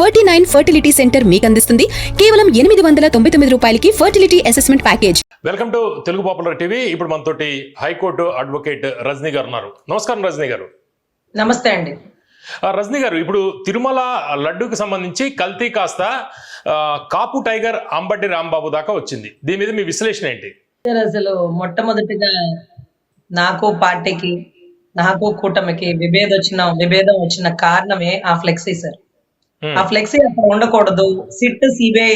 Forty nine fertility centre మీకు అందిస్తుంది. కేవలం ఎనిమిది వందల తొంభై తొమ్మిది రూపాయలకి fertility assessment package. Welcome to Telugu popular TV. ఇప్పుడు మనతోటి హైకోర్టు అడ్వకేట్ రజనీ గారు ఉన్నారు. నమస్కారం రజనీ గారు. నమస్తే అండి. రజనీ గారు ఇప్పుడు తిరుమల లడ్డుకి సంబంధించి కల్తీ కాస్త కాపు టైగర్ అంబటి రాంబాబు దాకా వచ్చింది. దీని మీద మీ విశ్లేషణ ఏంటి? అసలు మొట్టమొదటిగా నాకు పార్టీకి నాకు కూటమికి విభేదం వచ్చిన విభేదం వచ్చిన కారణమే ఆ ఫ్లెక్సీ సార్. Hmm. ఆ ఫ్లెక్సీ అక్కడ ఉండకూడదు. సిట్ సిబిఐ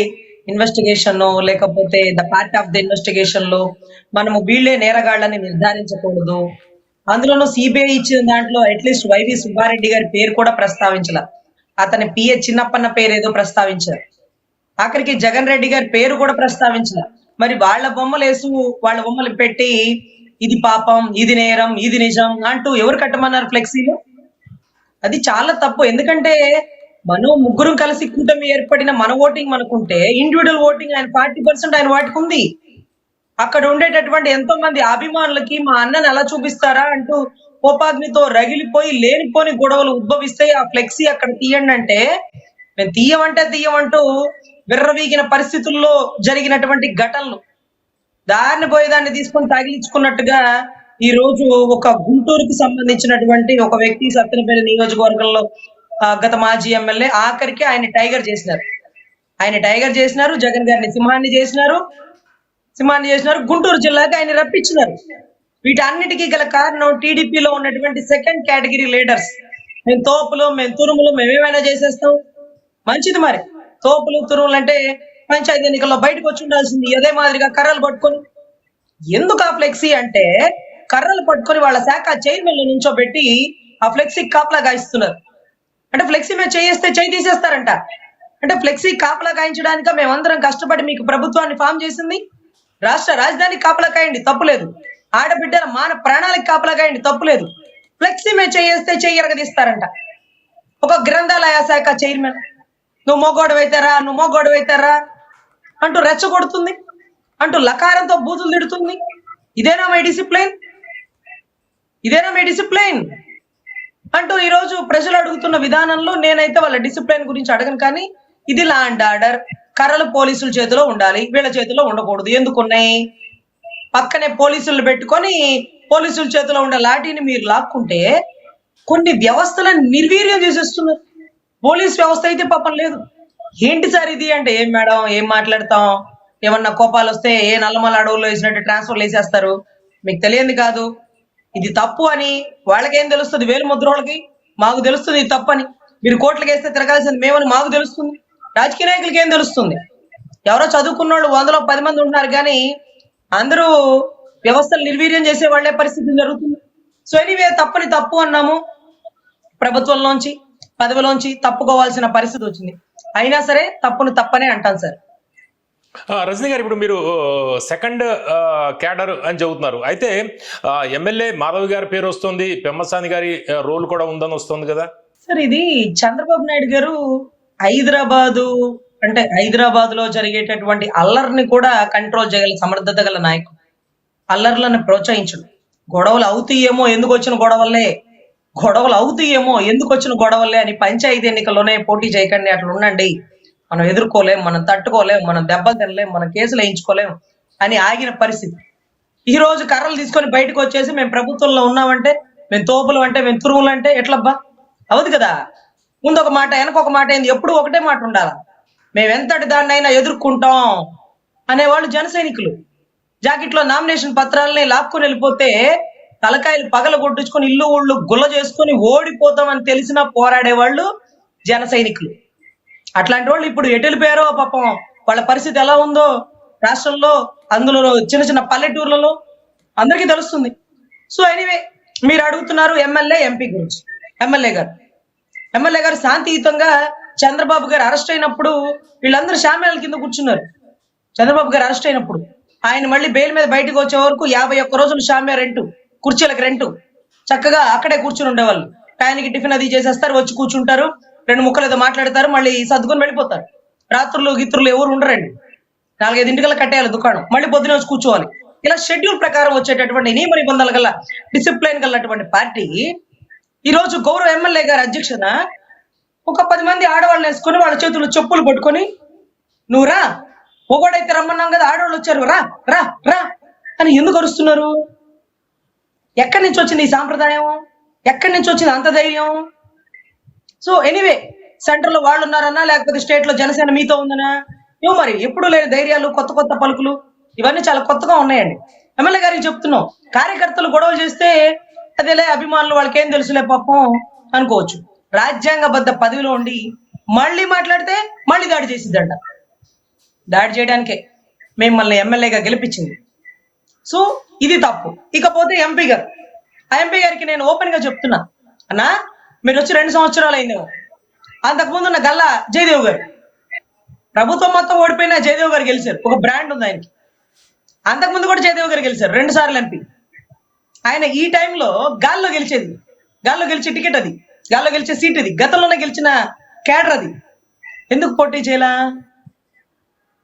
ఇన్వెస్టిగేషన్ లేకపోతే ద పార్ట్ ఆఫ్ ద ఇన్వెస్టిగేషన్లో మనము వీళ్ళే నేరగాళ్ళని నిర్ధారించకూడదు. అందులోనూ సిబిఐ ఇచ్చిన దాంట్లో అట్లీస్ట్ వైవి సుబ్బారెడ్డి గారి పేరు కూడా ప్రస్తావించాల. అతని పిఏ చిన్నప్పన్న పేరు ఏదో ప్రస్తావించారు ఆఖరికి జగన్ రెడ్డి గారి పేరు కూడా ప్రస్తావించాల. మరి వాళ్ళ బొమ్మలు వేసు వాళ్ళ బొమ్మలు పెట్టి ఇది పాపం ఇది నేరం ఇది నిజం అంటూ ఎవరు కట్టమన్నారు ఫ్లెక్సీలు అది చాలా తప్పు. ఎందుకంటే మనం ముగ్గురం కలిసి కూటమి ఏర్పడిన మన ఓటింగ్ మనకుంటే ఇండివిజువల్ ఓటింగ్ ఆయన ఫార్టీ పర్సెంట్ ఆయన వాటికి ఉంది. అక్కడ ఉండేటటువంటి ఎంతో మంది అభిమానులకి మా అన్నని ఎలా చూపిస్తారా అంటూ కోపాగ్నితో రగిలిపోయి లేనిపోని గొడవలు ఉద్భవిస్తాయి. ఆ ఫ్లెక్సీ అక్కడ తీయండి అంటే మేము తీయమంటే తీయమంటూ విర్రవీగిన పరిస్థితుల్లో జరిగినటువంటి ఘటనలు. దారిని పోయేదాన్ని తీసుకొని తగిలించుకున్నట్టుగా ఈ రోజు ఒక గుంటూరుకు సంబంధించినటువంటి ఒక వ్యక్తి సత్యనపల్లి నియోజకవర్గంలో గత మాజీ ఎమ్మెల్యే ఆఖరికి ఆయన టైగర్ చేసినారు. ఆయన టైగర్ చేసినారు జగన్ గారిని సింహాన్ని చేసినారు సింహాన్ని చేసినారు గుంటూరు జిల్లాకి ఆయన రప్పించినారు. వీటన్నిటికీ గల కారణం టీడీపీలో ఉన్నటువంటి సెకండ్ కేటగిరీ లీడర్స్ మేము తోపులు మేము తురుములు మేమేమైనా చేసేస్తాం? మంచిది మరి. తోపులు తురుములు అంటే పంచాయతీ ఎన్నికల్లో బయటకు వచ్చి ఉండాల్సింది. అదే మాదిరిగా కర్రలు పట్టుకొని. ఎందుకు ఆ ఫ్లెక్సీ అంటే కర్రలు పట్టుకొని వాళ్ళ శాఖ చైర్మన్ నుంచోబెట్టి ఆ ఫ్లెక్సీ కాపలా గాయిస్తున్నారు. అంటే ఫ్లెక్సీ మేము చేయిస్తే చేయి తీసేస్తారంట. అంటే ఫ్లెక్సీ కాపలా కాయించడానిక మేమందరం కష్టపడి మీకు ప్రభుత్వాన్ని ఫామ్ చేసింది. రాష్ట్ర రాజధాని కాపలా కాయండి తప్పులేదు ఆడబిడ్డల మాన ప్రాణాలకు కాపలా కాయండి తప్పులేదు ఫ్లెక్సీ మేము చేయిస్తే చెయ్యి ఎరగదీస్తారంట. ఒక గ్రంథాలయ శాఖ చైర్మన్ నువ్వు మోగోడు అయితారా నువ్వు మోగోడు అవుతారా అంటూ రెచ్చగొడుతుంది. అంటూ లకారంతో బూతులు తిడుతుంది. ఇదేనా మై డిసిప్లైన్? ఇదేనా మై డిసిప్లైన్? అంటూ ఈ రోజు ప్రజలు అడుగుతున్న విధానంలో నేనైతే వాళ్ళ డిసిప్లిన్ గురించి అడగను కానీ ఇది లా అండ్ ఆర్డర్. కర్రలు పోలీసుల చేతిలో ఉండాలి వీళ్ళ చేతిలో ఉండకూడదు. ఎందుకున్నాయి? పక్కనే పోలీసులు పెట్టుకొని పోలీసుల చేతిలో ఉండే లాఠీని మీరు లాక్కుంటే కొన్ని వ్యవస్థలను నిర్వీర్యం చేసేస్తున్నారు. పోలీస్ వ్యవస్థ అయితే పాపం లేదు. ఏంటి సార్ ఇది అంటే ఏం మేడం? ఏం మాట్లాడతాం? ఏమన్నా కోపాలు వస్తే ఏ నల్లమల అడవుల్లో వేసినట్టు ట్రాన్స్ఫర్ వేసేస్తారు? మీకు తెలియంది కాదు. ఇది తప్పు అని వాళ్ళకేం తెలుస్తుంది? వేలు ముద్రోళ్ళకి మాకు తెలుస్తుంది ఇది తప్పు అని. మీరు కోట్లకి వేస్తే తిరగాల్సింది మేమని మాకు తెలుస్తుంది. రాజకీయ నాయకులకి ఏం తెలుస్తుంది? ఎవరో చదువుకున్న వాళ్ళు వందలో పది మంది ఉంటున్నారు కానీ అందరూ వ్యవస్థలు నిర్వీర్యం చేసే వాళ్ళే పరిస్థితి జరుగుతుంది సో ఎనీవే తప్పని తప్పు అన్నాము. ప్రభుత్వంలోంచి పదవిలోంచి తప్పుకోవాల్సిన పరిస్థితి వచ్చింది. అయినా సరే తప్పును తప్పనే అంటాను సార్. రజనీ గారు ఇప్పుడు మీరు సెకండ్ క్యాడర్ అని చెబుతున్నారు. అయితే ఎమ్మెల్యే మాధవ్ గారి పేరు వస్తుంది పెమ్మసాని గారి రోల్ కూడా ఉందని వస్తుంది కదా? సార్ ఇది చంద్రబాబు నాయుడు గారు హైదరాబాదు అంటే హైదరాబాద్లో జరిగేటటువంటి అల్లర్ని కూడా కంట్రోల్ చేయగల సమర్థత గల నాయకుడు. అల్లర్లను ప్రోత్సహించడు. గొడవలు అవుతాయేమో ఎందుకు వచ్చిన గొడవలే? గొడవలు అవుతాయేమో ఎందుకు వచ్చిన గొడవలే అని పంచాయతీ ఎన్నికల్లోనే పోటీ చేయకండి అట్లా ఉండండి. మనం ఎదుర్కోలేం మనం తట్టుకోలేం మనం దెబ్బలు తినలేం మనం కేసులు వేయించుకోలేం అని ఆగిన పరిస్థితి. ఈ రోజు కర్రలు తీసుకొని బయటకు వచ్చేసి మేము ప్రభుత్వంలో ఉన్నామంటే మేము తోపులు అంటే మేము తురుములు అంటే ఎట్లబ్బా? అవదు కదా? ముందు ఒక మాట వెనక ఒక మాట ఏంది? ఎప్పుడు ఒకటే మాట ఉండాలా? మేము ఎంతటి దాన్నైనా ఎదుర్కొంటాం అనేవాళ్ళు జన సైనికులు. జాకెట్లో నామినేషన్ పత్రాలని లాక్కుని వెళ్ళిపోతే తలకాయలు పగల కొట్టించుకొని ఇల్లు ఊళ్ళు గుల్ల చేసుకొని ఓడిపోతామని తెలిసినా పోరాడేవాళ్ళు జన సైనికులు. అట్లాంటి వాళ్ళు ఇప్పుడు ఎటు వెళ్ళిపోయారో పాపం. వాళ్ళ పరిస్థితి ఎలా ఉందో రాష్ట్రంలో అందులో చిన్న చిన్న పల్లెటూర్లలో అందరికీ తెలుస్తుంది. సో ఎనీవే మీరు అడుగుతున్నారు ఎమ్మెల్యే ఎంపీ గురించి. ఎమ్మెల్యే గారు. ఎమ్మెల్యే గారు శాంతియుతంగా చంద్రబాబు గారు అరెస్ట్ అయినప్పుడు వీళ్ళందరూ శామ్యాల కింద కూర్చున్నారు. చంద్రబాబు గారు అరెస్ట్ అయినప్పుడు. ఆయన మళ్ళీ బెయిల్ మీద బయటకు వచ్చే వరకు యాభై ఒక్క రోజులు శామ్య రెంటు కుర్చీలకు రెంటు. చక్కగా అక్కడే కూర్చుని ఉండేవాళ్ళు. టైంకి టిఫిన్ అది చేసేస్తారు వచ్చి కూర్చుంటారు. రెండు ముక్కలు ఏదో మాట్లాడతారు మళ్ళీ సర్దుకొని వెళ్ళిపోతారు. రాత్రులు గిత్రులు ఎవరు ఉండరండి. నాలుగైదు ఇంటికల్లా కట్టేయాలి దుకాణం. మళ్ళీ పొద్దున వచ్చి కూర్చోవాలి. ఇలా షెడ్యూల్ ప్రకారం వచ్చేటటువంటి నియమ నిబంధనలు గల డిసిప్లైన్ గలటువంటి పార్టీ ఈ రోజు గౌరవ ఎమ్మెల్యే గారి అధ్యక్షన ఒక పది మంది ఆడవాళ్ళని వేసుకొని వాళ్ళ చేతులు చెప్పులు పట్టుకొని నువ్వు రా ఒకడైతే రమ్మన్నాం కదా ఆడవాళ్ళు వచ్చారు రా రా రా అని ఎందుకు అరుస్తున్నారు? ఎక్కడి నుంచి వచ్చింది ఈ సాంప్రదాయం? ఎక్కడి నుంచి వచ్చింది అంత ధైర్యం? సో ఎనీవే సెంటర్లో వాళ్ళు ఉన్నారన్నా లేకపోతే స్టేట్లో జనసేన మీతో ఉందనా ఏమో మరి ఎప్పుడు లేని ధైర్యాలు కొత్త కొత్త పలుకులు ఇవన్నీ చాలా కొత్తగా ఉన్నాయండి. ఎమ్మెల్యే గారికి చెప్తున్నాం కార్యకర్తలు గొడవలు చేస్తే అదేలే అభిమానులు వాళ్ళకి ఏం తెలుసులే పాపం అనుకోవచ్చు. రాజ్యాంగబద్ధ పదవిలో ఉండి మళ్ళీ మాట్లాడితే మళ్ళీ దాడి చేసిద్దంట. దాడి చేయడానికే మిమ్మల్ని ఎమ్మెల్యేగా గెలిపించింది. సో ఇది తప్పు. ఇకపోతే ఎంపీ గారు ఆ ఎంపీ గారికి నేను ఓపెన్గా చెప్తున్నా. అన్నా మీరు వచ్చి రెండు సంవత్సరాలు అయిందేమో అంతకుముందు ఉన్న గల్లా జయదేవ్ గారు. ప్రభుత్వం మొత్తం ఓడిపోయినా జయదేవ్ గారు గెలిచారు. ఒక బ్రాండ్ ఉంది ఆయనకి. అంతకుముందు కూడా జయదేవ్ గారు గెలిచారు. రెండు సార్లు ఎంపీ. ఆయన ఈ టైంలో గాల్లో గెలిచేది. గాల్లో గెలిచే టికెట్ అది. గాల్లో గెలిచే సీట్ ఇది. గతంలోనే గెలిచిన క్యాడర్ అది. ఎందుకు పోటీ చేయాల?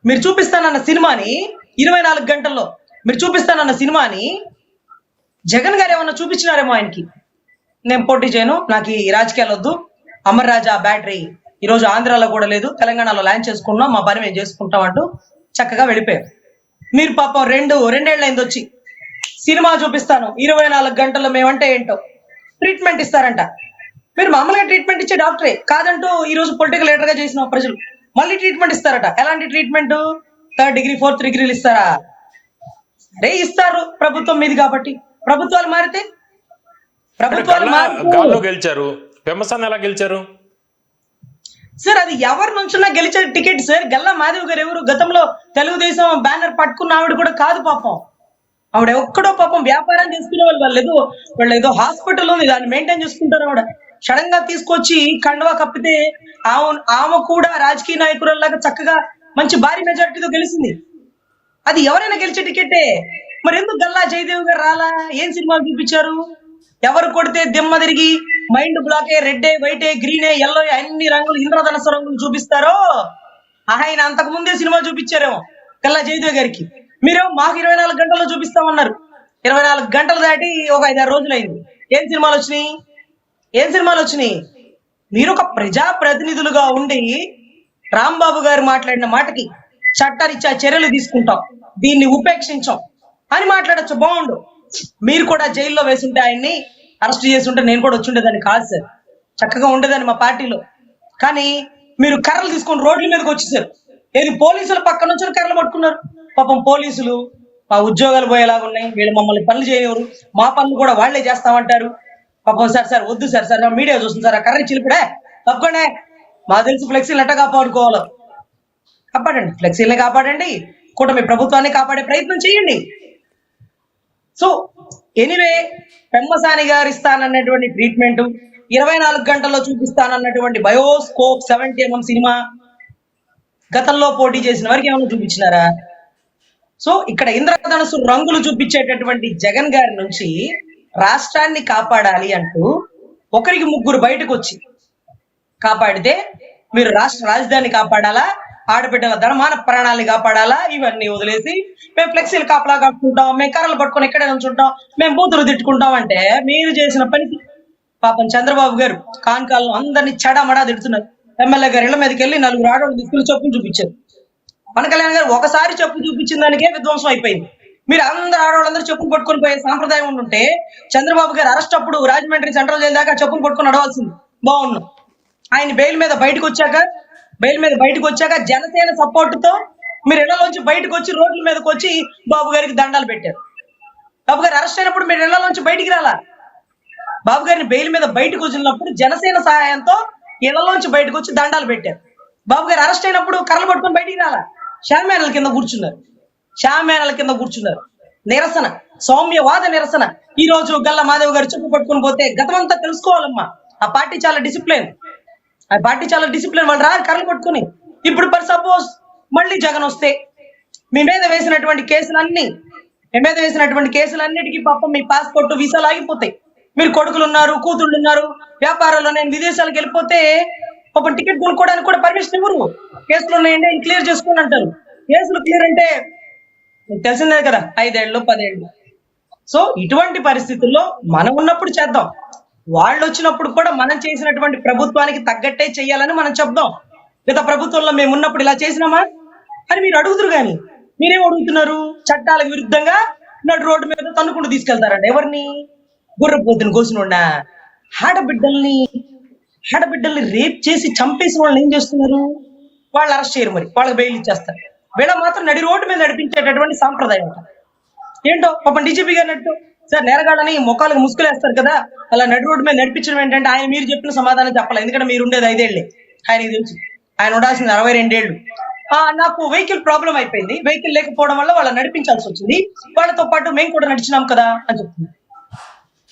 మీరు చూపిస్తానన్న సినిమాని ఇరవై నాలుగు గంటల్లో. మీరు చూపిస్తానన్న సినిమాని జగన్ గారు ఏమన్నా చూపించినారేమో ఆయనకి? నేను పోటీ చేయను. నాకు ఈ రాజకీయాలు వద్దు. అమర్ రాజా బ్యాటరీ ఈ రోజు ఆంధ్రాలో కూడా లేదు. తెలంగాణలో ల్యాండ్ చేసుకున్నాం. మా పని మేము చేసుకుంటాం అంటూ చక్కగా వెళ్ళిపోయారు మీరు పాపం రెండు రెండేళ్ళైంది వచ్చి. సినిమా చూపిస్తాను. ఇరవై నాలుగు గంటల్లో మేమంటే ఏంటో. ట్రీట్మెంట్ ఇస్తారంట. మీరు మామూలుగా ట్రీట్మెంట్ ఇచ్చే డాక్టరే. కాదంటూ ఈ రోజు పొలిటికల్ లీడర్గా చేసిన ప్రజలు. మళ్ళీ ట్రీట్మెంట్ ఇస్తారట. ఎలాంటి ట్రీట్మెంట్? థర్డ్ డిగ్రీ ఫోర్త్ డిగ్రీలు ఇస్తారా? అరే ఇస్తారు ప్రభుత్వం మీది కాబట్టి. ప్రభుత్వాలు మారితే గల్లా గెలిచారు. పెమ్మసాని ఎలా గెలిచారు? సార్ అది ఎవరి నుంచున్నా గెలిచే టికెట్ సార్. గల్లా మాధవ్ గారు ఎవరు? గతంలో తెలుగుదేశం బ్యానర్ పట్టుకున్న ఆవిడ కూడా కాదు పాపం. ఆవిడ ఒక్కడో పాపం వ్యాపారం చేసుకునే వాళ్ళు వాళ్ళు ఏదో వాళ్ళు ఏదో హాస్పిటల్ ఉంది దాన్ని మెయింటైన్ చేసుకుంటారు ఆవిడ. సడన్గా తీసుకొచ్చి కండువా కప్పితే ఆమె ఆమె కూడా రాజకీయ నాయకురాల్లాగా చక్కగా మంచి భారీ మెజార్టీతో గెలిచింది. అది ఎవరైనా గెలిచే టికెటే. మరి ఎందుకు గల్లా జయదేవ్ గారు రాలా? ఏం సినిమాలు చూపించారు? ఎవరు కొడితే దిమ్మ తిరిగి మైండ్ బ్లాక్ ఏ రెడ్ వైట్ గ్రీన్ ఎల్లో అన్ని రంగులు ఇంద్రధనస్సు రంగులు చూపిస్తారో? ఆయన అంతకు ముందే సినిమా చూపించారేమో కల్లా జయదేవ్ గారికి. మీరేమో మాకు ఇరవై నాలుగు గంటల్లో చూపిస్తామన్నారు. ఇరవై నాలుగు గంటలు దాటి ఒక ఐదారు రోజులైంది ఏం సినిమాలు వచ్చినాయి? ఏం సినిమాలు వచ్చినాయి? మీరు ఒక ప్రజా ప్రతినిధులుగా ఉండి రాంబాబు గారు మాట్లాడిన మాటకి చట్టారిచ్చా చర్యలు తీసుకుంటాం. దీన్ని ఉపేక్షించాం. అని మాట్లాడొచ్చు బాగుండు. మీరు కూడా జైల్లో వేసుంటే ఆయన్ని అరెస్ట్ చేసి ఉంటే నేను కూడా వచ్చి ఉండేదాన్ని కాదు సార్. చక్కగా ఉండేదాన్ని మా పార్టీలో. కానీ మీరు కర్రలు తీసుకొని రోడ్ల మీదకి వచ్చేసారు ఏది పోలీసుల పక్క నుంచి కర్రలు పట్టుకున్నారు. పాపం పోలీసులు మా ఉద్యోగాలు పోయేలాగా ఉన్నాయి. వీళ్ళు మమ్మల్ని పనులు చేయవరు మా పనులు కూడా వాళ్ళే చేస్తామంటారు. పాపం సార్ సార్ వద్దు సార్ సార్ మీడియా చూస్తుంది సార్. ఆ కర్ర చిలిపిడే. తప్పకుండా మా తెలిసి ఫ్లెక్సీలు ఎట్ట కాపాడుకోవాలో. కాపాడండి. ఫ్లెక్సీలే కాపాడండి. కూటమి ప్రభుత్వాన్ని కాపాడే ప్రయత్నం చేయండి. సో ఎనివే పెమ్మసాని గారు ఇస్తానన్నటువంటి ట్రీట్మెంట్ ఇరవై నాలుగు గంటల్లో చూపిస్తానన్నటువంటి బయోస్కోప్ సెవెంటీ ఎంఎం సినిమా గతంలో పోటీ చేసిన వారికి ఏమైనా చూపించినారా? సో ఇక్కడ ఇంద్రధనస్సు రంగులు చూపించేటటువంటి జగన్ గారి నుంచి రాష్ట్రాన్ని కాపాడాలి అంటూ ఒకరికి ముగ్గురు బయటకు వచ్చి కాపాడితే మీరు రాష్ట్ర రాజధాని కాపాడాలా? ఆడబిడ్డల ధర్మాన ప్రాణాలని కాపాడాలా? ఇవన్నీ వదిలేసి మేము ఫ్లెక్సీలు కాపలా కట్టుకుంటాం మేము కర్రలు పట్టుకొని ఇక్కడే ఉంచుంటాం మేము బూతులు తిట్టుకుంటాం అంటే మీరు చేసిన పనికి పాపం చంద్రబాబు గారు కాన్కాలను అందరినీ చెడమడా తిడుతున్నారు. ఎమ్మెల్యే గారు ఇళ్ళ మీదకి వెళ్ళి నలుగురు ఆడవాళ్ళు దిక్కులు చొప్పులు చూపించారు. పవన్ కళ్యాణ్ గారు ఒకసారి చెప్పు చూపించిన దానికే విధ్వంసం అయిపోయింది. మీరు అందరు ఆడవాళ్ళందరూ చెప్పులు పట్టుకొని పోయే సాంప్రదాయం ఉంటుంటే చంద్రబాబు గారు అరెస్ట్ అప్పుడు రాజమండ్రి సెంట్రల్ జైలు దాకా చెప్పులు పట్టుకొని నడవాల్సింది. బాగున్నాం. ఆయన బెయిల్ మీద బయటకు వచ్చాక బెయిల్ మీద బయటకు వచ్చాక జనసేన సపోర్ట్తో మీరు ఇళ్ళలోంచి బయటకు వచ్చి రోడ్ల మీదకి వచ్చి బాబు గారికి దండాలు పెట్టారు. బాబు గారు అరెస్ట్ అయినప్పుడు మీరు ఇళ్ళలోంచి బయటికి రాలా? బాబు గారిని బెయిల్ మీద బయటకు వచ్చినప్పుడు జనసేన సహాయంతో ఇళ్ళలోంచి బయటకు వచ్చి దండాలు పెట్టారు. బాబు గారు అరెస్ట్ అయినప్పుడు కర్రలు పట్టుకొని బయటికి రాలా? షామేనల కింద కూర్చున్నారు. షామేనల కింద కూర్చున్నారు. నిరసన సౌమ్యవాద నిరసన. ఈ రోజు గల్లా మాధవ్ గారు చెప్పు పట్టుకొని పోతే గతమంతా తెలుసుకోవాలమ్మా. ఆ పార్టీ చాలా డిసిప్లిన్ ఆ పార్టీ చాలా డిసిప్లిన్ వాళ్ళు రారు కర్రలు పట్టుకుని ఇప్పుడు పర్ సపోజ్ మళ్ళీ జగన్ వస్తే మీ మీద వేసినటువంటి కేసులన్నీ మీ మీద వేసినటువంటి కేసులన్నిటికీ పాపం మీ పాస్పోర్ట్ వీసాలు ఆగిపోతాయి. మీరు కొడుకులు ఉన్నారు కూతుళ్ళు ఉన్నారు వ్యాపారాల్లో నేను విదేశాలకు వెళ్ళిపోతే పాపం టికెట్ కొనుక్కోవడానికి కూడా పర్మిషన్ ఇవ్వరు. కేసులు ఉన్నాయండి ఆయన క్లియర్ చేసుకోండి అంటారు. కేసులు క్లియర్ అంటే మీకు తెలిసిందే కదా ఐదేళ్ళు పదేళ్ళు. సో ఇటువంటి పరిస్థితుల్లో మనం ఉన్నప్పుడు చేద్దాం. వాళ్ళు వచ్చినప్పుడు కూడా మనం చేసినటువంటి ప్రభుత్వానికి తగ్గట్టే చెయ్యాలని మనం చెప్దాం. గత ప్రభుత్వంలో మేము ఉన్నప్పుడు ఇలా చేసినామా? అని మీరు అడుగుతురు కానీ మీరేం అడుగుతున్నారు. చట్టాలకు విరుద్ధంగా నడు రోడ్డు మీద తన్నుకుంటూ తీసుకెళ్తారండి ఎవరిని? గుర్రపోతుని కోసినోడా ఆడబిడ్డల్ని ఆడబిడ్డల్ని రేప్ చేసి చంపేసిన వాళ్ళని ఏం చేస్తున్నారు? వాళ్ళు అరెస్ట్ చేయరు మరి. వాళ్ళకి బెయిల్ ఇచ్చేస్తారు. వీళ్ళ మాత్రం నడి రోడ్డు మీద నడిపించేటటువంటి సాంప్రదాయం ఏంటో? పాపం డీజీపీ గారు సార్ నేరగాడని ముఖాలకు ముసుగులేస్తారు కదా? అలా నడి రోడ్డు మీద నడిపించడం ఏంటంటే ఆయన మీరు చెప్పిన సమాధానం చెప్పాలి. ఎందుకంటే మీరు ఉండేది ఐదేళ్ళే ఆయనకి తెలుసు. ఆయన ఉండాల్సింది అరవై రెండేళ్ళు ఆ నాకు వెహికల్ ప్రాబ్లం అయిపోయింది. వెహికల్ లేకపోవడం వల్ల వాళ్ళని నడిపించాల్సి వచ్చింది. వాళ్ళతో పాటు మేము కూడా నడిచినాం కదా అని చెప్తుంది.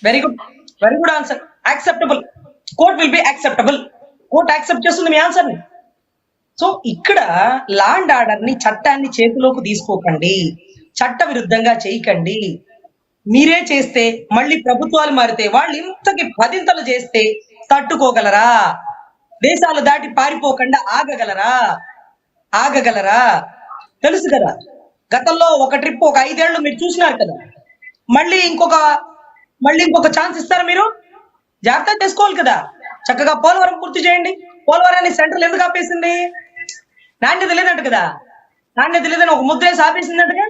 Very good very good answer acceptable court will be acceptable court accept చేస్తుంది మీ ఆన్సర్ని సో ఇక్కడ లాండ్ ఆర్డర్ని చట్టాన్ని చేతిలోకి తీసుకోకండి. చట్ట విరుద్ధంగా చేయకండి. మీరే చేస్తే మళ్ళీ ప్రభుత్వాలు మారితే వాళ్ళు ఇంతకి పదింతలు చేస్తే తట్టుకోగలరా? దేశాలు దాటి పారిపోకుండా ఆగగలరా? ఆగగలరా? తెలుసు కదా గతంలో ఒక ట్రిప్ ఒక ఐదేళ్ళు మీరు చూసినారు కదా. మళ్ళీ ఇంకొక మళ్ళీ ఇంకొక ఛాన్స్ ఇస్తారా మీరు? జాగ్రత్త చేసుకోవాలి కదా. చక్కగా పోలవరం పూర్తి చేయండి. పోలవరాన్ని సెంట్రల్ ఎందుకు ఆపేసింది? నాణ్యత లేదంట కదా. నాణ్యత లేదని ఒక ముద్రేసి ఆపేసిందంటగా?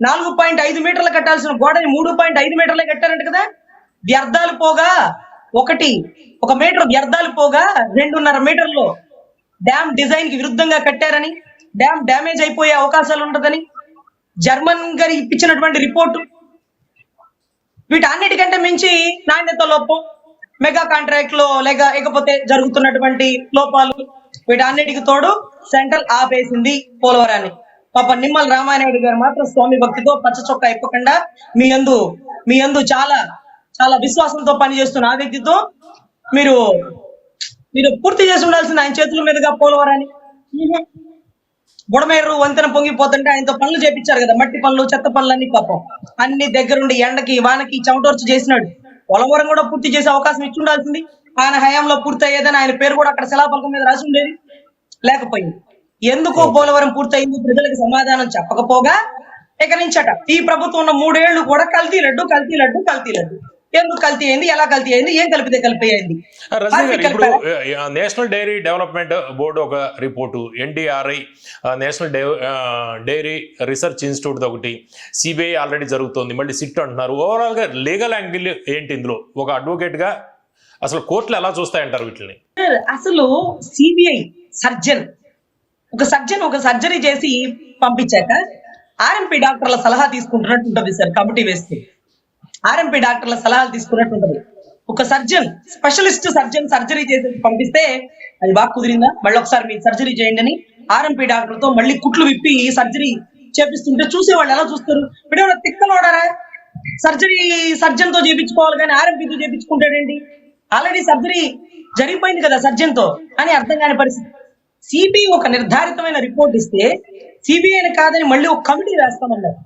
నాలుగు పాయింట్ ఐదు మీటర్లు కట్టాల్సిన గోడని మూడు పాయింట్ ఐదు మీటర్లే కట్టారంట కదా? వ్యర్థాలు పోగా ఒకటి ఒక మీటర్ వ్యర్థాలు పోగా రెండున్నర మీటర్లు. డ్యామ్ డిజైన్కి విరుద్ధంగా కట్టారని డ్యామ్ డ్యామేజ్ అయిపోయే అవకాశాలు ఉండదని జర్మన్ గారి ఇప్పించినటువంటి రిపోర్టు. వీటన్నిటికంటే మించి నాణ్యత లోపం మెగా కాంట్రాక్ట్లో లేక ఇకపోతే జరుగుతున్నటువంటి లోపాలు వీటన్నిటికి తోడు సెంట్రల్ ఆపేసింది పోలవరాన్ని. పాప నిమ్మల రామానాయుడు గారు మాత్రం స్వామి భక్తితో పచ్చ చొక్కా ఇప్పకుండా మీ అందు మీ అందు చాలా చాలా విశ్వాసంతో పనిచేస్తున్న ఆ వ్యక్తితో మీరు మీరు పూర్తి చేసి ఉండాల్సింది ఆయన చేతుల మీదుగా పోలవరాన్ని. బుడమేరు వంతెన పొంగిపోతుంటే ఆయనతో పనులు చేపించారు కదా మట్టి పనులు చెత్త పనులు అన్ని పాపం. అన్ని దగ్గరుండి ఎండకి వానకి చెమటోర్చి చేసినాడు. పోలవరం కూడా పూర్తి చేసే అవకాశం ఇచ్చి ఉండాల్సింది. ఆయన హయాంలో పూర్తి అయ్యేదని ఆయన పేరు కూడా అక్కడ శిలాపలకం మీద రాసి ఉండేది. లేకపోయింది. ఎందుకో పోలవరం పూర్తయింది ప్రజలకు సమాధానం చెప్పకపోగా ఇక నుంచట ఈ ప్రభుత్వం ఉన్న మూడేళ్ళు కూడా కల్తీ లడ్డు కల్తీ లడ్డు కల్తీ లడ్డు. ఎందుకు కల్తీ అయింది ఎలా కల్తీ అయింది ఏం కలిపితే కలిపి అయింది? ఇప్పుడు నేషనల్ డైరీ డెవలప్మెంట్ బోర్డు ఒక report NDRI national dairy research institute ఒకటి సిబిఐ ఆల్రెడీ జరుగుతోంది మళ్ళీ సిట్ అంటున్నారు. ఓవరాల్గా లీగల్ యాంగిల్ ఏంటి ఇందులో? ఒక అడ్వకేట్గా అసలు కోర్టులు ఎలా చూస్తాయంటారు వీటిని? అసలు సిబిఐ సర్జన్ ఒక సర్జన్ ఒక సర్జరీ చేసి పంపించాక ఆర్ఎంపీ డాక్టర్ల సలహా తీసుకుంటున్నట్టు ఉంటుంది సార్ కమిటీ వేస్తే. ఆర్ఎంపీ డాక్టర్ల సలహాలు తీసుకున్నట్టు ఉంటుంది. ఒక సర్జన్ స్పెషలిస్ట్ సర్జన్ సర్జరీ చేసి పంపిస్తే అది బాగా కుదిరిందా? మళ్ళీ ఒకసారి మీరు సర్జరీ చేయండి అని ఆర్ఎంపీ డాక్టర్తో మళ్ళీ కుట్లు విప్పి సర్జరీ చేపిస్తుంటే చూసేవాళ్ళు ఎలా చూస్తారు? ఇప్పుడు ఏమైనా తిక్కలోడారా సర్జరీ సర్జన్తో చేయించుకోవాలి కానీ ఆర్ఎంపీతో చేయించుకుంటాడండి ఆల్రెడీ సర్జరీ జరిగిపోయింది కదా సర్జన్తో అని అర్థం కాని పరిస్థితి. సిబిఐ ఒక నిర్ధారితమైన రిపోర్ట్ ఇస్తే సిబిఐని కాదని మళ్ళీ ఒక కమిటీ వేస్తామన్నారు.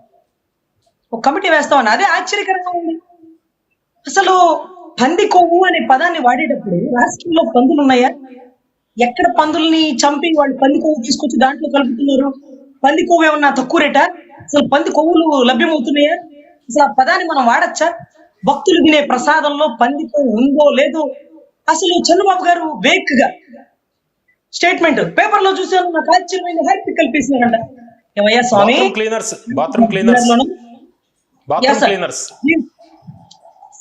ఒక కమిటీ వేస్తామని అదే ఆశ్చర్యకరంగా ఉంది. అసలు పంది కొవ్వు అనే పదాన్ని వాడేటప్పుడు రాష్ట్రంలో పందులు ఉన్నాయా? ఎక్కడ పందుల్ని చంపి వాళ్ళు పంది కొవ్వు తీసుకొచ్చి దాంట్లో కలుపుతున్నారు? పంది కొవ్వు ఏమన్నా తక్కువ రేటా? అసలు పంది కొవ్వులు లభ్యమవుతున్నాయా? అసలు ఆ పదాన్ని మనం వాడచ్చా? భక్తులు తినే ప్రసాదంలో పంది కొవ్వు ఉందో లేదో? అసలు చంద్రబాబు గారు వేక్గా స్టేట్మెంట్. పేపర్లో చూసాను నాకు ఆశ్చర్యమైన హ్యాపీ కల్పిస్తున్నారంట ఏమయ్యా స్వామి? Cleaners bathroom cleaners bathroom. Cleaners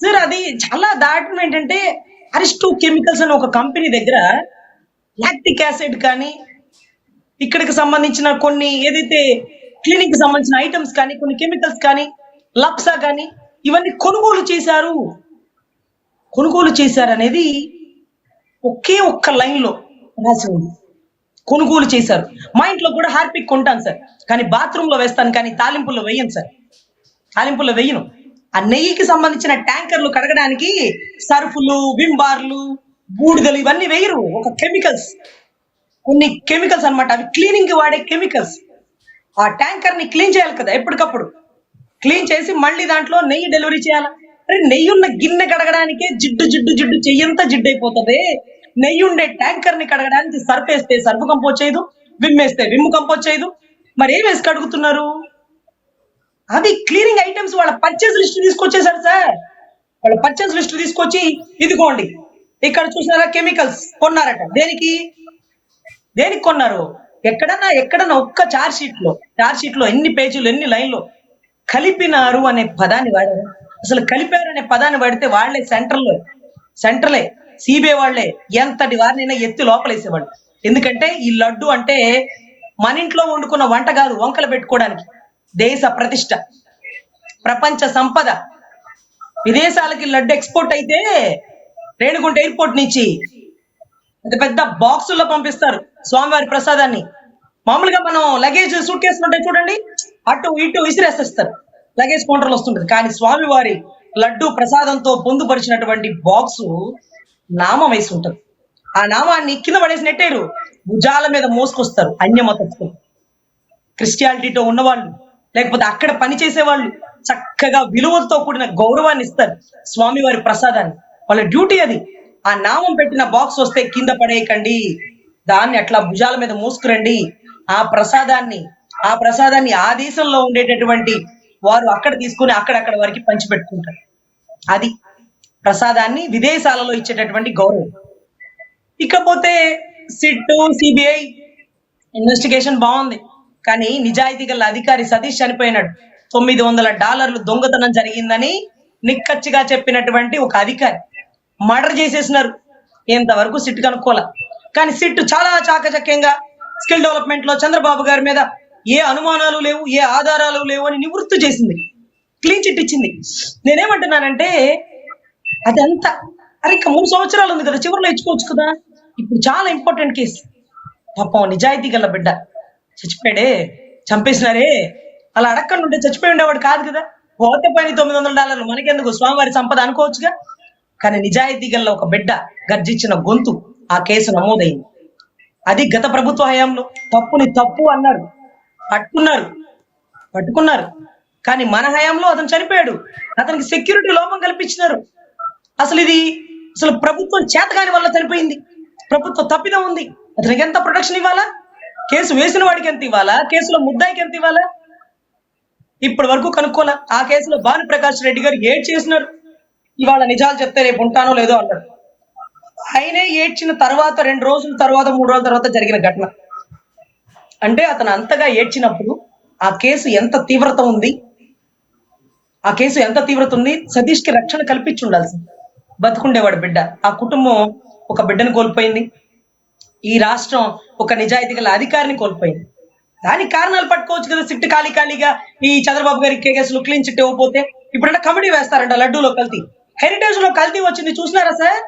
sir అది చాలా దారుణం ఏంటంటే అరిస్టో కెమికల్స్ అనే ఒక కంపెనీ దగ్గర లాక్టిక్ యాసిడ్ కానీ ఇక్కడికి సంబంధించిన కొన్ని ఏదైతే క్లినిక్కి సంబంధించిన ఐటమ్స్ కానీ కొన్ని కెమికల్స్ కానీ లప్సా కానీ ఇవన్నీ కొనుగోలు చేశారు. కొనుగోలు చేశారు అనేది ఒకే ఒక్క లైన్లో రాసి ఉంది కొనుగోలు చేశారు. మా ఇంట్లో కూడా హార్పిక్ కొంటాను సార్. కానీ బాత్రూంలో వేస్తాను కానీ తాలింపుల్లో వేయను సార్. తాలింపుల్లో వేయను. ఆ నెయ్యికి సంబంధించిన ట్యాంకర్లు కడగడానికి సర్ఫులు విమ్ బార్లు బూడిదలు ఇవన్నీ వేయరు. ఒక కెమికల్స్. కొన్ని కెమికల్స్ అన్నమాట. అవి క్లీనింగ్ వాడే కెమికల్స్. ఆ ట్యాంకర్ని క్లీన్ చేయాలి కదా ఎప్పటికప్పుడు. క్లీన్ చేసి మళ్ళీ దాంట్లో నెయ్యి డెలివరీ చేయాలి? అరే నెయ్యి ఉన్న గిన్నె కడగడానికే జిడ్డు జిడ్డు జిడ్డు చెయ్యంతా జిడ్డు అయిపోతుంది నెయ్యి ఉండే ట్యాంకర్ని కడగడానికి సర్ఫ్ వేస్తే సర్ఫ్ కంపోజ్ చేయదు విమ్ వేస్తే విమ్ కంపోజ్ చేయదు మరి ఏం వేసి కడుగుతున్నారు? అది క్లీనింగ్ ఐటమ్స్ వాళ్ళ పర్చేస్ లిస్ట్ తీసుకొచ్చేసారు సార్. వాళ్ళ పర్చేస్ లిస్ట్ తీసుకొచ్చి ఇదిగోండి ఇక్కడ చూసినారా కెమికల్స్ కొన్నారట. దేనికి? దేనికి కొన్నారు? ఎక్కడన్నా ఎక్కడన్నా ఒక్క చార్జ్ షీట్లో చార్జ్ షీట్లో ఎన్ని పేజీలు ఎన్ని లైన్లు కలిపినారు అనే పదాన్ని వాడారు. అసలు కలిపారు అనే పదాన్ని వాడితే వాళ్ళే సెంటర్లో సెంటర్లే సిబిఐ వాళ్ళే. ఎంతటి వారినైనా ఎత్తి లోపలేసేవాళ్ళు. ఎందుకంటే ఈ లడ్డు అంటే మన ఇంట్లో వండుకున్న వంట కాదు వంకలు పెట్టుకోవడానికి. దేశ ప్రతిష్ట. ప్రపంచ సంపద. విదేశాలకి లడ్డు ఎక్స్పోర్ట్ అయితే రేణుగుంట ఎయిర్పోర్ట్ నుంచి పెద్ద పెద్ద బాక్సుల్లో పంపిస్తారు స్వామివారి ప్రసాదాన్ని. మామూలుగా మనం లగేజ్ సూట్ కేసులు చూడండి అటు ఇటు విసిరేసేస్తారు. లగేజ్ కౌంటర్లు వస్తుంటది. కానీ స్వామివారి లడ్డు ప్రసాదంతో పొందుపరిచినటువంటి బాక్సు నామం వేసి ఉంటుంది ఆ నామాన్ని కింద పడేసి నెట్టేరు. భుజాల మీద మోసుకొస్తారు. అన్యమతస్థులు క్రిస్టియాలిటీతో ఉన్నవాళ్ళు లేకపోతే అక్కడ పని చేసేవాళ్ళు చక్కగా విలువలతో కూడిన గౌరవాన్ని ఇస్తారు. స్వామివారి ప్రసాదాన్ని. వాళ్ళ డ్యూటీ అది. ఆ నామం పెట్టిన బాక్స్ వస్తే కింద పడేయకండి. దాన్ని అట్లా భుజాల మీద మోసుకురండి. ఆ ప్రసాదాన్ని ఆ ప్రసాదాన్ని ఆ దేశంలో ఉండేటటువంటి వారు అక్కడ తీసుకుని అక్కడక్కడ వారికి పంచిపెట్టుకుంటారు. అది ప్రసాదాన్ని విదేశాలలో ఇచ్చేటటువంటి గౌరవం. ఇకపోతే సిట్ సిబిఐ ఇన్వెస్టిగేషన్ బాగుంది. కానీ నిజాయితీ గల అధికారి సతీష్ చనిపోయినాడు. తొమ్మిది వందల డాలర్లు దొంగతనం జరిగిందని నిక్కచ్చిగా చెప్పినటువంటి ఒక అధికారి మర్డర్ చేసేసినారు. ఇంతవరకు సిట్ కనుక్కోలే కానీ సిట్ చాలా చాకచక్యంగా స్కిల్ డెవలప్మెంట్లో చంద్రబాబు గారి మీద ఏ అనుమానాలు లేవు ఏ ఆధారాలు లేవు అని నివృత్తి చేసింది. క్లీన్ చిట్ ఇచ్చింది. నేనేమంటున్నానంటే అదంతా. అరే ఇంకా మూడు సంవత్సరాలు ఉంది కదా చివరిలో ఇచ్చుకోవచ్చు కదా. ఇప్పుడు చాలా ఇంపార్టెంట్ కేసు పాపం నిజాయితీ గల బిడ్డ. చచ్చిపోయాడే చంపేసినారే. అలా అడగకుండా ఉంటే చచ్చిపోయి ఉండేవాడు కాదు కదా. పోతే పని తొమ్మిది వందల డాలర్లు. మనకెందుకు? స్వామివారి సంపద అనుకోవచ్చుగా. కానీ నిజాయితీ గల ఒక బిడ్డ గర్జించిన గొంతు ఆ కేసు నమోదైంది. అది గత ప్రభుత్వ హయాంలో తప్పుని తప్పు అన్నారు. పట్టుకున్నారు. పట్టుకున్నారు. కానీ మన హయాంలో అతను చనిపోయాడు. అతనికి సెక్యూరిటీ లోపం కల్పించినారు. అసలు ఇది అసలు ప్రభుత్వం చేతగాని వల్ల చనిపోయింది ప్రభుత్వం తప్పిదం ఉంది. అతనికి ఎంత ప్రొటెక్షన్ ఇవ్వాలా? కేసు వేసిన వాడికి ఎంత ఇవ్వాలా? కేసులో ముద్దాయికి ఎంత ఇవ్వాలా? ఇప్పటి వరకు కనుక్కోలే. ఆ కేసులో భాను ప్రకాష్ రెడ్డి గారు ఏడ్ చేసినారు. ఇవాళ నిజాలు చెప్తే రేపు ఉంటానో లేదో అంటారు ఆయనే ఏడ్చిన తర్వాత రెండు రోజుల తర్వాత మూడు రోజుల తర్వాత జరిగిన ఘటన. అంటే అతను అంతగా ఏడ్చినప్పుడు ఆ కేసు ఎంత తీవ్రత ఉంది? ఆ కేసు ఎంత తీవ్రత ఉంది? సతీష్కి రక్షణ కల్పించి ఉండాల్సింది. బతుకుండేవాడు బిడ్డ. ఆ కుటుంబం ఒక బిడ్డను కోల్పోయింది. ఈ రాష్ట్రం ఒక నిజాయితీ గల అధికారిని కోల్పోయింది. దానికి కారణాలు పట్టుకోవచ్చు కదా సిట్ ఖాళీ ఖాళీగా ఈ చంద్రబాబు గారి కేసులు క్లీన్ చిట్ ఇవ్వకపోతే. ఇప్పుడంటే కమిటీ వేస్తారంట లడ్డూలో కల్తీ. హెరిటేజ్లో కల్తీ వచ్చింది చూసినారా సార్?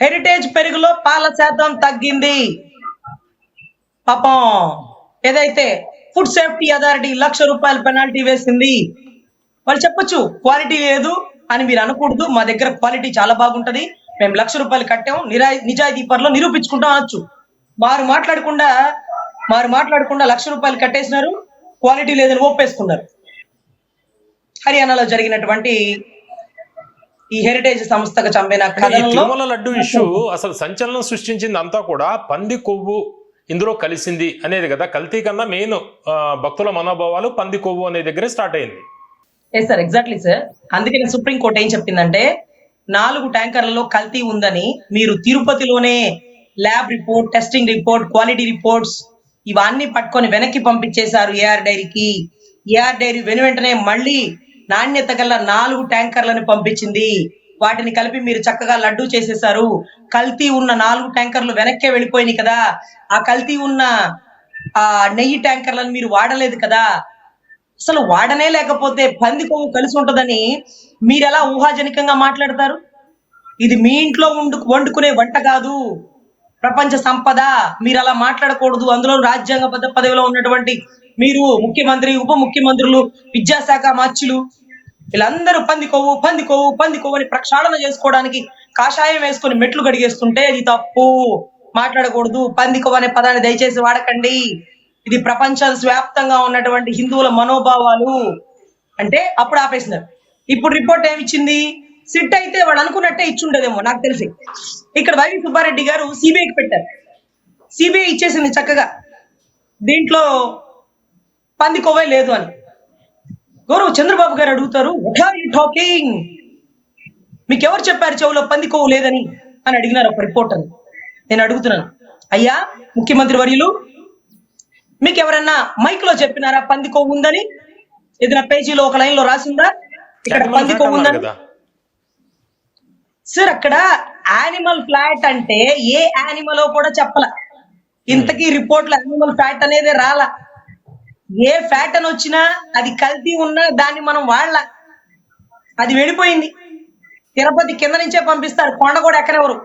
హెరిటేజ్ పెరుగులో పాల శాతం తగ్గింది. పాపం ఏదైతే ఫుడ్ సేఫ్టీ అథారిటీ లక్ష రూపాయల పెనాల్టీ వేసింది. వాళ్ళు చెప్పొచ్చు క్వాలిటీ లేదు. అని మీరు అనకూడదు. మా దగ్గర క్వాలిటీ చాలా బాగుంటది. మేము లక్ష రూపాయలు కట్టాం. నిరా నిజాయితీ పనిలో నిరూపించుకుంటాం అనొచ్చు. వారు మాట్లాడకుండా వారు మాట్లాడకుండా లక్ష రూపాయలు కట్టేసినారు. క్వాలిటీ లేదని ఒప్పేసుకున్నారు. హర్యానాలో జరిగినటువంటి ఈ హెరిటేజ్ సంస్థకు చంపిన తిరుమల లడ్డు ఇష్యూ అసలు సంచలనం సృష్టించింది అంతా కూడా పంది కొవ్వు ఇందులో కలిసింది అనేది కదా. కల్తీ కన్నా మెయిన్ భక్తుల మనోభావాలు పంది కొవ్వు అనే దగ్గరే స్టార్ట్ అయింది. Yes sir exactly sir. అందుకని సుప్రీం కోర్ట్ ఏం చెప్పిందంటే నాలుగు ట్యాంకర్లలో కల్తీ ఉందని మీరు తిరుపతిలోనే lab report testing report quality reports ఇవన్నీ పట్టుకొని వెనక్కి పంపించేశారు ఏఆర్ డైరీకి. ఏఆర్ డైరీ వెను వెంటనే మళ్ళీ నాణ్యత గల నాలుగు ట్యాంకర్లను పంపించింది. వాటిని కలిపి మీరు చక్కగా లడ్డు చేసేశారు. కల్తీ ఉన్న నాలుగు ట్యాంకర్లు వెనక్కే వెళ్ళిపోయినాయి కదా. ఆ కల్తీ ఉన్న ఆ నెయ్యి ట్యాంకర్లను మీరు వాడలేదు కదా. అసలు వాడనే లేకపోతే పంది కొవ్వు కలిసి ఉంటదని మీరు ఎలా ఊహాజనికంగా మాట్లాడతారు? ఇది మీ ఇంట్లో వండు వండుకునే వంట కాదు. ప్రపంచ సంపద. మీరు అలా మాట్లాడకూడదు. అందులో రాజ్యాంగబద్ధ పదవిలో ఉన్నటువంటి మీరు ముఖ్యమంత్రి ఉప ముఖ్యమంత్రులు విద్యాశాఖ మార్చులు వీళ్ళందరూ పంది కొవ్వు పంది కొవ్వు పంది కొవ్వు అని ప్రక్షాళన చేసుకోవడానికి కాషాయం వేసుకొని మెట్లు గడిగేస్తుంటే ఇది తప్పు. మాట్లాడకూడదు. పంది కొవ్వు అనే పదాన్ని దయచేసి వాడకండి. ఇది ప్రపంచ వ్యాప్తంగా ఉన్నటువంటి హిందువుల మనోభావాలు. అంటే అప్పుడు ఆపేసినారు. ఇప్పుడు రిపోర్ట్ ఏమిచ్చింది సిట్ అయితే వాడు అనుకున్నట్టే ఇచ్చుండదేమో నాకు తెలిసి. ఇక్కడ వైవి సుబ్బారెడ్డి గారు సిబిఐకి పెట్టారు. సిబిఐ ఇచ్చేసింది చక్కగా. దీంట్లో పంది లేదు అని. గౌరవ్ చంద్రబాబు గారు అడుగుతారు టాకింగ్ మీకు ఎవరు చెప్పారు చెవులో పంది లేదని? అని అడిగినారు ఒక రిపోర్టర్. నేను అడుగుతున్నాను. అయ్యా ముఖ్యమంత్రి వర్యులు మీకు ఎవరన్నా మైక్లో చెప్పినారా? పంది కొవ్వు ఉందని? ఏదైనా పేజీలో ఒక లైన్లో రాసిందా? ఇక్కడ పంది కొవ్వు ఉందని? సార్ అక్కడ యానిమల్ ఫ్లాట్ అంటే ఏ యానిమల్ కూడా చెప్పల. ఇంతకీ రిపోర్ట్లో యానిమల్ ఫ్యాట్ అనేది రాలా. ఏ ఫ్యాట్ అని వచ్చినా అది కల్తీ ఉన్నా దాన్ని మనం వాడలా. అది వెళ్ళిపోయింది. తిరుపతి కింద నుంచే పంపిస్తారు. కొండ కూడా ఎక్కనెవరు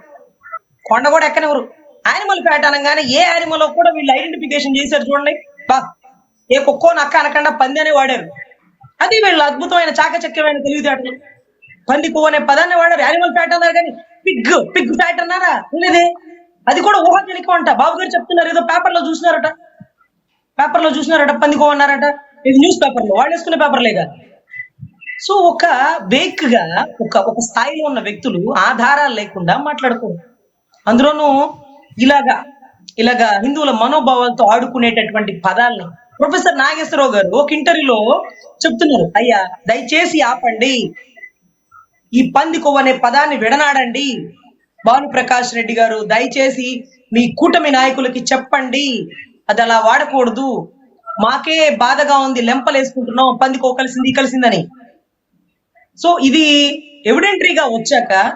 కొండ కూడా ఎక్కనెవరు యానిమల్ ఫ్యాట్ అనగానే ఏ యానిమల్ కూడా వీళ్ళు ఐడెంటిఫికేషన్ చేశారు చూడండి. బా ఏ కుక్కో నక్క అనకుండా పంది అనే వాడారు. అది వీళ్ళు అద్భుతమైన చాకచక్యమైన తెలివితేటలు. పంది పువ్వు అనే పదాన్ని వాడారు. యానిమల్ ఫ్యాట్ అన్నారు కానీ పిగ్ పిగ్ ఫ్యాట్ అన్నారా? లేదే అది కూడా ఊహాజనికం అంట బాబు గారు చెప్తున్నారు ఏదో పేపర్లో చూసినారట. పేపర్లో చూసినారట పంది కొవ్వు అన్నారట. ఇది న్యూస్ పేపర్లో వాళ్ళు వేసుకునే పేపర్లే కాదు సో ఒక వేక్గా ఒక ఒక స్థాయిలో ఉన్న వ్యక్తులు ఆధారాలు లేకుండా మాట్లాడుకోరు. అందులోనూ ఇలాగా ఇలాగా హిందువుల మనోభావాలతో ఆడుకునేటటువంటి పదాలని ప్రొఫెసర్ నాగేశ్వరరావు గారు ఒక ఇంటర్వ్యూలో చెప్తున్నారు. అయ్యా దయచేసి ఆపండి. ఈ పంది కొవ్వు అనే పదాన్ని విడనాడండి. భానుప్రకాష్ రెడ్డి గారు దయచేసి మీ కూటమి నాయకులకి చెప్పండి. అది అలా వాడకూడదు. మాకే బాధగా ఉంది లెంపలేసుకుంటున్నాం పంది కొవ్వు కలిసింది కలిసిందని. సో ఇది ఎవిడెంటరీగా వచ్చాక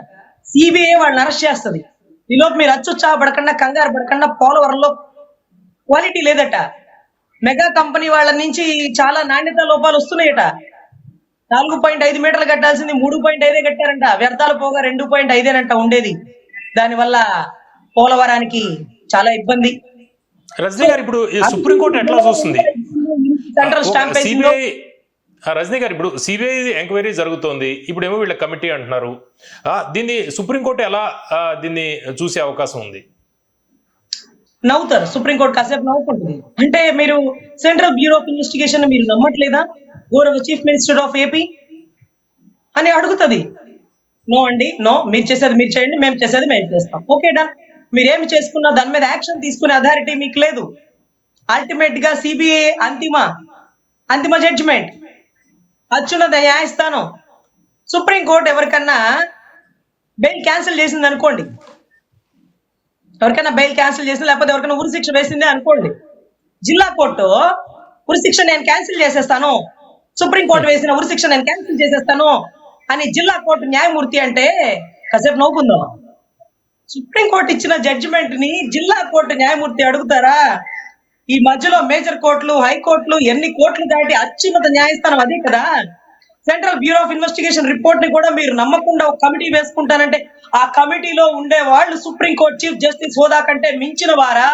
సిబిఐ వాళ్ళని అరెస్ట్ చేస్తుంది. ఈలోపు మీరు అచ్చుచ్చాబడకుండా కంగారు పడకుండా పోలవరంలో క్వాలిటీ లేదట. మెగా కంపెనీ వాళ్ళ నుంచి చాలా నాణ్యత లోపాలు వస్తున్నాయట. నాలుగు పాయింట్ ఐదు మీటర్లు కట్టాల్సింది మూడు పాయింట్ ఐదే కట్టారంట. వ్యర్థాలు పోగా రెండు పాయింట్ ఐదేనంట ఉండేది. దానివల్ల పోలవరానికి చాలా ఇబ్బంది. రజనీ గారు ఇప్పుడు సుప్రీంకోర్టు ఎట్లా చూస్తుంది సెంట్రల్ స్టాంప్ సిబిఐ రజనీ గారు ఇప్పుడు సిబిఐ ఎంక్వైరీ జరుగుతోంది. ఇప్పుడు ఏమో వీళ్ళ కమిటీ అంటున్నారు. దీన్ని సుప్రీంకోర్టు ఎలా దీన్ని చూసే అవకాశం ఉంది? నవ్వుతారు. సుప్రీంకోర్టు కాసేపు నవ్వుకుంటుంది. అంటే మీరు సెంట్రల్ బ్యూరో ఆఫ్ ఇన్వెస్టిగేషన్ మీరు నమ్మట్లేదా? గౌరవ చీఫ్ మినిస్టర్ ఆఫ్ ఏపీ అని అడుగుతుంది. నో అండి నో. మీరు చేసేది మీరు చేయండి మేము చేసేది మేము చేస్తాం. Okay done. మీరు ఏమి చేసుకున్నా దాని మీద యాక్షన్ తీసుకునే అథారిటీ మీకు లేదు. అల్టిమేట్గా సిబిఐ అంతిమ అంతిమ జడ్జిమెంట్ అత్యున్నత న్యాయస్థానం సుప్రీంకోర్టు ఎవరికన్నా బెయిల్ క్యాన్సిల్ చేసింది అనుకోండి. ఎవరికైనా బెయిల్ క్యాన్సిల్ చేసింది లేకపోతే ఎవరికైనా ఉరిశిక్ష వేసింది అనుకోండి. జిల్లా కోర్టు ఉరిశిక్ష నేను క్యాన్సిల్ చేసేస్తాను. సుప్రీం కోర్టు వేసిన ఉరిశిక్ష నేను క్యాన్సిల్ చేసేస్తాను అని జిల్లా కోర్టు న్యాయమూర్తి అంటే కాసేపు నవ్వుకుందాం సుప్రీం కోర్టు ఇచ్చిన జడ్జిమెంట్ని జిల్లా కోర్టు న్యాయమూర్తి అడుగుతారా? ఈ మధ్యలో మేజర్ కోర్టులు హైకోర్టులు ఎన్ని కోర్టులు దాటి అత్యున్నత న్యాయస్థానం అదే కదా? సెంట్రల్ బ్యూరో ఆఫ్ ఇన్వెస్టిగేషన్ రిపోర్ట్ని కూడా మీరు నమ్మకుండా ఒక కమిటీ వేసుకుంటానంటే ఆ కమిటీలో ఉండే వాళ్ళు సుప్రీం కోర్టు చీఫ్ జస్టిస్ హోదా కంటే మించిన వారా?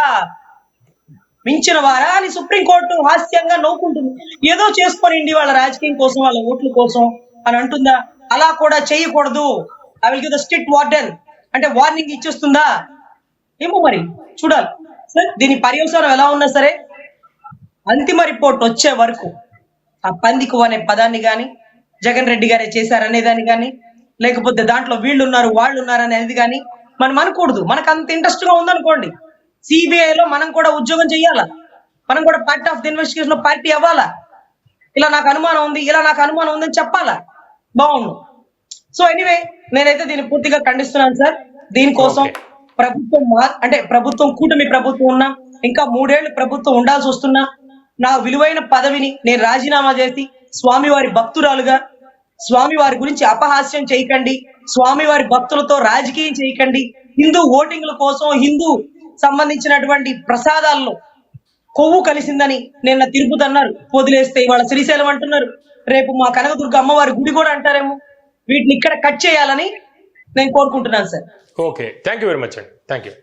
మించిన వారా అని సుప్రీం కోర్టు హాస్యంగా నవ్వుకుంటుంది. ఏదో చేసుకోనండి వాళ్ళ రాజకీయం కోసం వాళ్ళ ఓట్ల కోసం అని అంటుందా? అలా కూడా చేయకూడదు. I will give the strict warden అంటే వార్నింగ్ ఇచ్చేస్తుందా? ఏమో మరి చూడాలి. దీని పర్యవసానం ఎలా ఉన్నా సరే అంతిమ రిపోర్ట్ వచ్చే వరకు ఆ పందికు అనే పదాన్ని కానీ జగన్ రెడ్డి గారే చేశారనే దాన్ని కానీ లేకపోతే దాంట్లో వీళ్ళు ఉన్నారు వాళ్ళు ఉన్నారు అనేది కానీ మనం అనకూడదు. మనకు అంత ఇంట్రెస్ట్గా ఉందనుకోండి. సిబిఐ లో మనం కూడా ఉద్యోగం చేయాలా మనం కూడా పార్ట్ ఆఫ్ ది ఇన్వెస్టిగేషన్లో పార్టీ అవ్వాలా? ఇలా నాకు అనుమానం ఉంది ఇలా నాకు అనుమానం ఉందని చెప్పాలా? బాగుండు. సో ఎనీవే నేనైతే దీన్ని పూర్తిగా ఖండిస్తున్నాను సార్ దీనికోసం ప్రభుత్వం మా- అంటే ప్రభుత్వం కూటమి ప్రభుత్వం ఉన్నా ఇంకా మూడేళ్ళు ప్రభుత్వం ఉండాల్సి వస్తున్నా నా విలువైన పదవిని నేను రాజీనామా చేసి స్వామివారి భక్తురాలుగా స్వామివారి గురించి అపహాస్యం చేయకండి స్వామివారి భక్తులతో రాజకీయం చేయకండి హిందూ ఓటింగ్ల కోసం హిందూ సంబంధించినటువంటి ప్రసాదాల్లో కొవ్వు కలిసిందని నిన్న తిరుపతి అన్నారు. వదిలేస్తే ఇవాళ శ్రీశైలం అంటున్నారు. రేపు మా కనకదుర్గ అమ్మవారి గుడి కూడా అంటారేమో. వీటిని ఇక్కడ కట్ చేయాలని నేను కోరుకుంటున్నాను sir. Okay thank you very much అండి థ్యాంక్ యూ